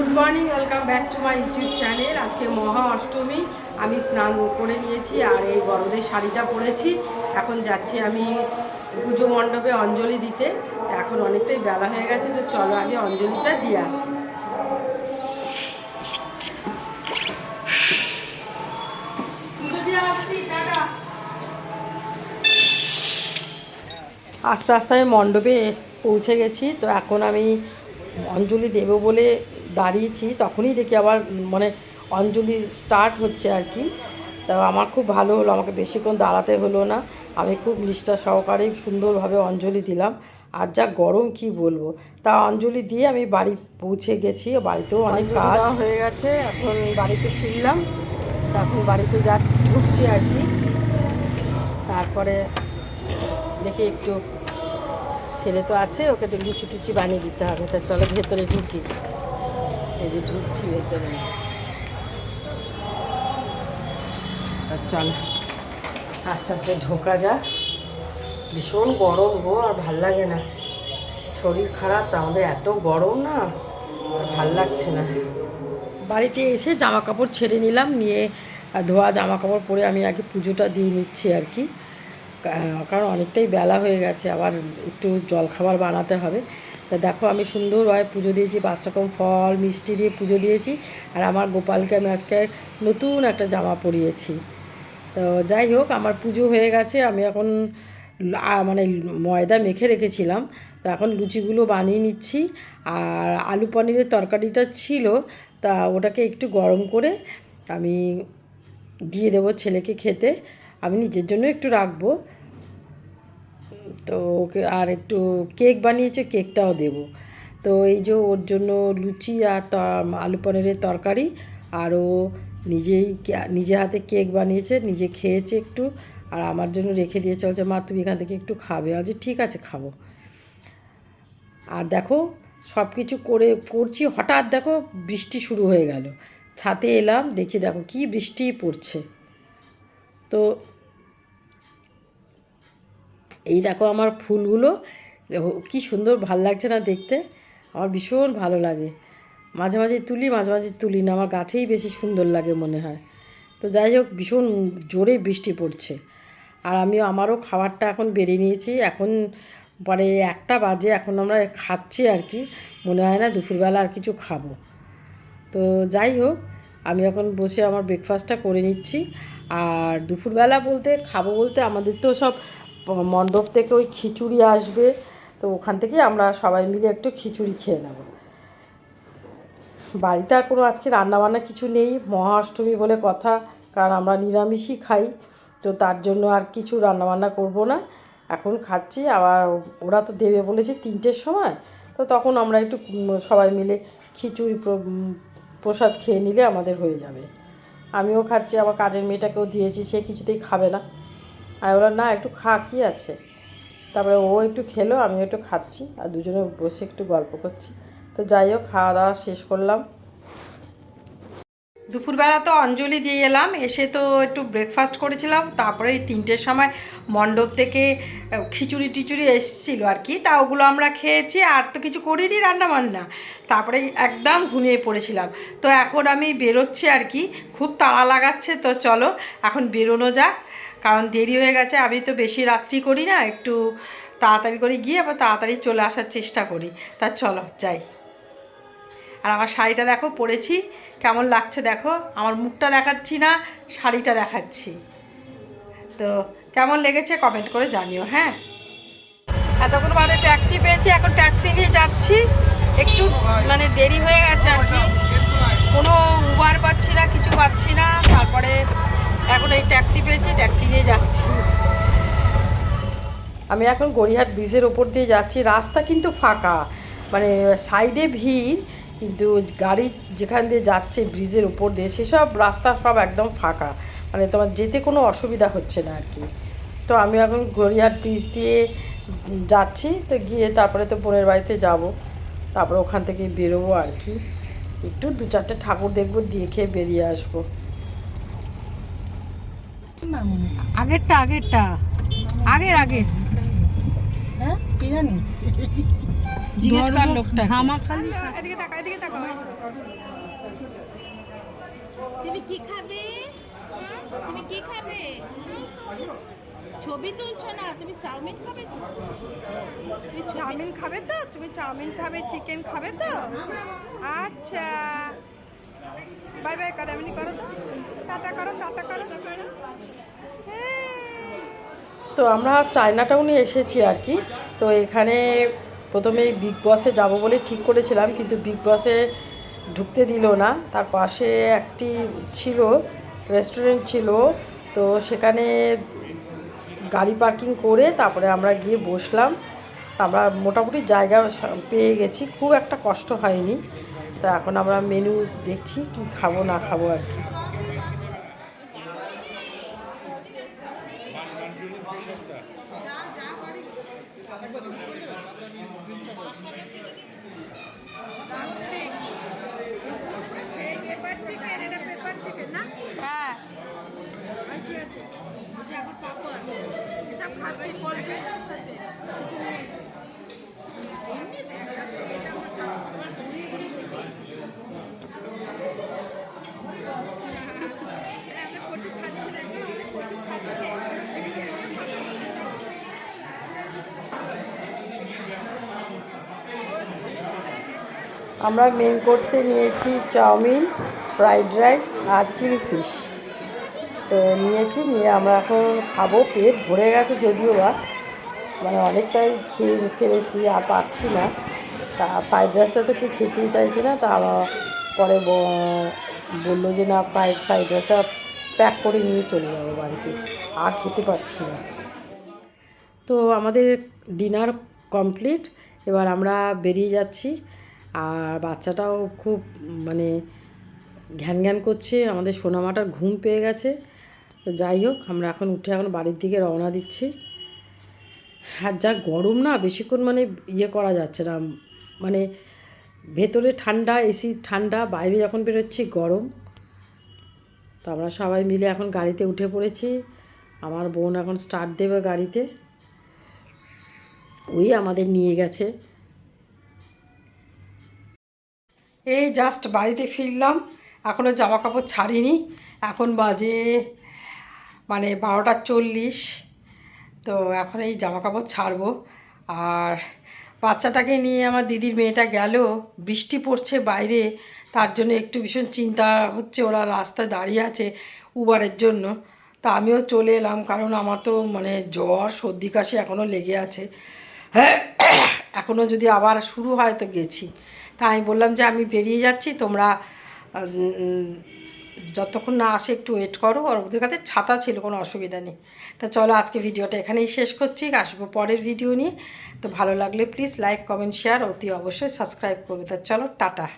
Good morning, welcome back to my YouTube channel. আজকে মহা অষ্টমী, আমি স্নান করে নিয়েছি আর এই বড়দের শাড়িটা পরেছি। এখন যাচ্ছি আমি পুজো মণ্ডপে অঞ্জলি দিতে। এখন অনেকটাই বেলা হয়ে গেছে, তো চলো আগে অঞ্জলিটা দিয়ে আসি। আস্তে আস্তে আমি মণ্ডপে পৌঁছে গেছি, তো এখন আমি অঞ্জলি দেবো বলে দাঁড়িয়েছি তখনই দেখি আবার মানে অঞ্জলি স্টার্ট হচ্ছে আর কি। তা আমার খুব ভালো হলো আমাকে বেশিক্ষণ দাঁড়াতে হলো না। আমি খুব নিষ্ঠা সহকারে সুন্দরভাবে অঞ্জলি দিলাম। আর যা গরম কি বলব? তা অঞ্জলি দিয়ে আমি বাড়ি পৌঁছে গেছি বাড়িতেও অনেক কাজ। হয়ে গেছে এখন বাড়িতে ফিরলাম। এখন বাড়িতে যা ঢুকছি আর কি। তারপরে দেখি একটু ছেলে তো আছে ওকে একটু লুচি টুচি বানিয়ে দিতে হবে। তা চলো ভেতরে ঢুকি। এই যে ঢুকছি ভেতরে। চল, আস্তে আস্তে ঢোকা যাক। ভীষণ গরম গো, আর ভালো লাগে না। শরীর খারাপ তা আমাদের এত গরম না ভালো লাগছে না। বাড়িতে এসে জামা কাপড় ছেড়ে নিলাম, নিয়ে ধোয়া জামা কাপড় পরে আমি আগে পুজোটা দিয়ে নিচ্ছি আর কি কারণ অনেকটাই বেলা হয়ে গেছে, আবার একটু জলখাবার বানাতে হবে। তা দেখো আমি সুন্দরভাবে পুজো দিয়েছি বাচ্চা কম ফল, মিষ্টি দিয়ে পুজো দিয়েছি, আর আমার গোপালকে আমি আজকে নতুন একটা জামা পরিয়েছি। তো যাই হোক, আমার পুজো হয়ে গেছে, আমি এখন মানে ময়দা মেখে রেখেছিলাম, তো এখন লুচিগুলো বানিয়ে নিচ্ছি, আর আলু পনিরের তরকারিটা ছিল, তা ওটাকে একটু গরম করে আমি দিয়ে দেবো ছেলেকে খেতে, আমি নিজের জন্য একটু রাখব। তো ওকে আর একটু কেক বানিয়েছে, কেকটাও দেব। তো এই যে ওর জন্য লুচি আর আলু পনিরের তরকারি, আর ও নিজেই নিজে হাতে কেক বানিয়েছে, নিজে খেয়েছে একটু, আর আমার জন্য রেখে দিয়েছে। বলছে, মা, তুমি এখান থেকে একটু খাবে। আজ ঠিক আছে, খাব। আর দেখো সব কিছু করে, করছি। হঠাৎ দেখো, বৃষ্টি শুরু হয়ে গেল। ছাতে এলাম, দেখছি দেখো কি বৃষ্টি পড়ছে। তো এই দেখো আমার ফুলগুলো। কি সুন্দর ভালো লাগছে না দেখতে। আমার ভীষণ ভালো লাগে। মাঝে মাঝে তুলি, মাঝে মাঝে তুলি না। আমার গাছেই বেশি সুন্দর লাগে মনে হয়। তো যাই হোক, ভীষণ জোরে বৃষ্টি পড়ছে। আর আমি আমারও খাবারটা এখন বেড়ে নিয়েছি। এখন পরে একটা বাজে, এখন আমরা খাচ্ছি আর কি। মনে হয় না দুপুরবেলা আর কিছু খাব। তো যাই হোক, আমি এখন বসে আমার ব্রেকফাস্টটা করে নিচ্ছি। আর দুপুরবেলা বলতে, খাব বলতে আমাদের তো সব মণ্ডপ থেকে ওই খিচুড়ি আসবে, তো ওখান থেকে আমরা সবাই মিলে একটু খিচুড়ি খেয়ে নেব। বাড়িতে আর কোনো আজকে রান্নাবান্না কিছু নেই মহা অষ্টমী বলে কথা, কারণ আমরা নিরামিষই খাই, তো তার জন্য আর কিছু রান্নাবান্না করব না। এখন খাচ্ছি, আবার ওরা তো দেবে বলেছে তিনটের সময়, তো তখন আমরা একটু সবাই মিলে খিচুড়ি প্রসাদ খেয়ে নিলে আমাদের হয়ে যাবে। আমিও খাচ্ছি, আমার কাজের মেয়েটাকেও দিয়েছি, সে কিছুতেই খাবে না। আমি বললাম না, একটু খা, কী আছে? তারপরে ও একটু খেলো, আমিও একটু খাচ্ছি, আর দুজনে বসে একটু গল্প করছি। তো যাই হোক খাওয়া দাওয়া শেষ করলাম। দুপুরবেলা তো অঞ্জলি দিয়ে এলাম, এসে তো একটু ব্রেকফাস্ট করেছিলাম, তারপরে তিনটের সময় মণ্ডপ থেকে খিচুড়ি টিচুড়ি এসেছিল আর কি, তা ওগুলো আমরা খেয়েছি, আর তো কিছু করিনি রান্না বান্না তারপরে একদম ঘুমিয়ে পড়েছিলাম। তো এখন আমি বেরোচ্ছি আর কি, খুব তাড়া লাগাচ্ছে, তো চলো, এখন বেরোনো যাক। কারণ দেরি হয়ে গেছে, আমি তো বেশি রাত্রি করি না, একটু তাড়াতাড়ি করে গিয়ে আবার তাড়াতাড়ি চলে আসার চেষ্টা করি। তা চলো, যাই। আর আমার শাড়িটা দেখো, পরেছি, কেমন লাগছে দেখো? আমার মুখটা দেখাচ্ছি না, শাড়িটা দেখাচ্ছি। তো কেমন লেগেছে কমেন্ট করে জানিও হ্যাঁ? এতক্ষণ বাদে ট্যাক্সি পেয়েছি, এখন ট্যাক্সি নিয়ে যাচ্ছি। একটু মানে দেরি হয়ে গেছে আর কি। কোনো উবার পাচ্ছি না, কিছু পাচ্ছি না, তারপরে এখন এই ট্যাক্সি পেয়েছি, ট্যাক্সি নিয়ে যাচ্ছি। আমি এখন গড়িয়াহাট ব্রিজের ওপর দিয়ে যাচ্ছি, রাস্তা কিন্তু ফাঁকা। মানে সাইডে ভিড়, কিন্তু গাড়ি যেখান দিয়ে যাচ্ছে ব্রিজের ওপর দিয়ে, সেসব রাস্তা সব একদম ফাঁকা। মানে তোমার যেতে কোনো অসুবিধা হচ্ছে না আর কি। তো আমি এখন গড়িয়াহাট ব্রিজ দিয়ে যাচ্ছি, তো গিয়ে তারপরে তো বোনের বাড়িতে যাব। তারপরে ওখান থেকে বেরোবো আর কি। একটু দু চারটে ঠাকুর দেখব দিয়ে খেয়ে বেরিয়ে আসব। আগেরটা আগেরটা। আগের আগের। হ্যাঁ? কি জানি? জিজ্ঞেস কর লোকটা ধামাখালি এদিকে তাকাও এদিকে তাকাও। তুমি কি খাবে? তুমি কি খাবে? ছবি তুলছো না? তুমি চাউমিন খাবে তো? তুমি চাউমিন খাবে তো? তুমি চাউমিন খাবে চিকেন খাবে তো? আচ্ছা। বাই বাই করো এমনি করো তো। টাটা করো টাটা করো। তো আমরা চায়না টাউনে এসেছি আর কি। তো এখানে প্রথমে বিগ বসে যাব বলে ঠিক করেছিলাম, কিন্তু বিগ বসে ঢুকতে দিল না। তার পাশে একটি ছিল রেস্টুরেন্ট ছিল। তো সেখানে গাড়ি পার্কিং করে তারপরে আমরা গিয়ে বসলাম। আমরা মোটামুটি জায়গা পেয়ে গেছি, খুব একটা কষ্ট হয়নি। তো এখন আমরা মেনু দেখছি, কি খাব না খাব আর কি। আমরা মেন কোর্সে নিয়েছি চাউমিন ফ্রাইড রাইস আর চিলি ফিশ তো নিয়েছি, নিয়ে আমরা এখন খাব, পেট ভরে গেছে যদিও বা। মানে অনেকটাই খেয়ে ফেলেছি আর পাচ্ছি না। তা ফ্রাইড রাইসটা তো কেউ খেতেই চাইছে না, তা আবার পরে বলল যে না ফ্রাইড ফ্রাইড রাইসটা প্যাক করে নিয়ে চলে যাব বাড়িতে, আর খেতে পাচ্ছি না। তো আমাদের ডিনার কমপ্লিট, এবার আমরা বেরিয়ে যাচ্ছি। আর বাচ্চাটাও খুব মানে ঘ্যান ঘ্যান করছে, আমাদের সোনামাটার ঘুম পেয়ে গেছে। তো যাই হোক, আমরা এখন উঠে এখন বাড়ির দিকে রওনা দিচ্ছি। আর যা গরম না, বেশিক্ষণ মানে ইয়ে করা যাচ্ছে না। মানে ভেতরে ঠান্ডা, এসি ঠান্ডা, বাইরে যখন বেরোচ্ছি গরম। তো আমরা সবাই মিলে এখন গাড়িতে উঠে পড়েছি। আমার বোন এখন স্টার্ট দেবে গাড়িতে। ওই আমাদের নিয়ে গেছে। এই জাস্ট বাড়িতে ফিরলাম। এখনও জামা কাপড় ছাড়িনি। এখন বাজে মানে বারোটা চল্লিশ। তো এখন এই জামা কাপড় ছাড়বো। আর বাচ্চাটাকে নিয়ে আমার দিদির মেয়েটা গেল। বৃষ্টি পড়ছে বাইরে। তার জন্য একটু ভীষণ চিন্তা হচ্ছে। ওরা রাস্তায় দাঁড়িয়ে আছে উবারের জন্য। তা আমিও চলে এলাম কারণ আমার তো মানে জ্বর, সর্দি, কাশি এখনও লেগে আছে। এখনও যদি আবার শুরু হয় তো গেছি। তা আমি বললাম যে আমি বেরিয়ে যাচ্ছি। তোমরা যতক্ষণ না আসে একটু ওয়েট করো, আর ওদের কাছে ছাতা ছিল, কোনো অসুবিধা নেই। তা চলো আজকে ভিডিওটা এখানেই শেষ করছি, আসব পরের ভিডিও নিয়ে। তো ভালো লাগলে প্লিজ লাইক কমেন্ট শেয়ার অতি অবশ্যই সাবস্ক্রাইব করবে। তা চলো, টাটা।